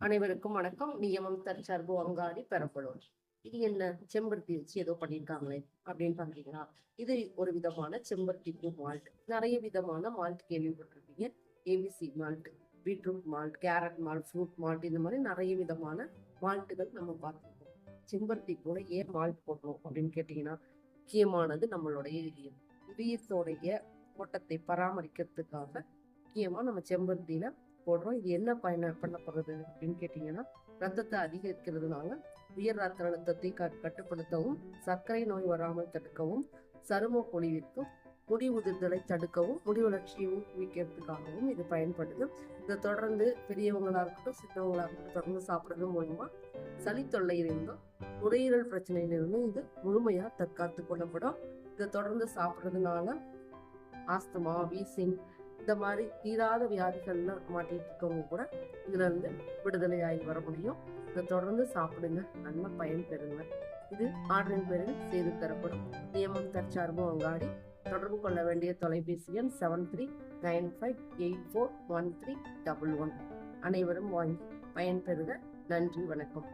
அனைவருக்கும் வணக்கம். நியமம் தற்சார்பு அங்காடி பெறப்படும் இது என்ன? செம்பருத்தி வச்சு ஏதோ பண்ணியிருக்காங்களே அப்படின்னு பாத்தீங்கன்னா இது ஒரு விதமான செம்பருத்தி பூ மால்ட் நிறைய விதமான மால்ட் கேள்விப்பட்டிருப்பீங்க. ABC malt beetroot malt carrot malt fruit malt இந்த மாதிரி நிறைய விதமான மால்ட்டுகள் நம்ம பார்த்துருக்கோம். செம்பருத்தி கூட ஏன் மால்ட் போடுறோம் அப்படின்னு கேட்டீங்கன்னா முக்கியமானது நம்மளுடைய இதயம். இதயத்தோடைய ஓட்டத்தை பராமரிக்கிறதுக்காக முக்கியமா நம்ம செம்பருத்தியில போடுறோம். இது என்ன பயன பண்ணப்படுறது அப்படின்னு கேட்டிங்கன்னா ரத்தத்தை அதிகரிக்கிறதுனால உயர் ரத்த அழுத்தத்தை கட்டுப்படுத்தவும் சர்க்கரை நோய் வராமல் தடுக்கவும் சரும பொழிவிற்கும் முடி உதிர்தலை தடுக்கவும் முடி வளர்ச்சியை ஊக்குவிக்கிறதுக்காகவும் இது பயன்படுது. இதை தொடர்ந்து பெரியவங்களா இருக்கட்டும் சின்னவங்களா இருக்கட்டும் தொடர்ந்து சாப்பிடுறது மூலமா சளி தொல்லையிலிருந்தும் நுரையீரல் பிரச்சனையிலிருந்தும் இது முழுமையா தற்காத்து கொள்ளப்படும். இதை தொடர்ந்து சாப்பிட்றதுனால ஆஸ்துமா வீசிங் இந்த மாதிரி தீராத வியாதிகள்ல மாட்டிட்டு இருக்கவங்க கூட இதுல இருந்து விடுதலை ஆகி வர முடியும். இதை தொடர்ந்து சாப்பிடுங்க. நல்ல பயன் பெறுங்க. இது ஆர்டரின் பேரில் செய்து தரப்படும் நியமம் தற்சார்பு அங்காடி. தொடர்பு கொள்ள வேண்டிய தொலைபேசி எண் seven three nine five eight four one three double one அனைவரும் வாங்கி பயன்பெறுக நன்றி வணக்கம்.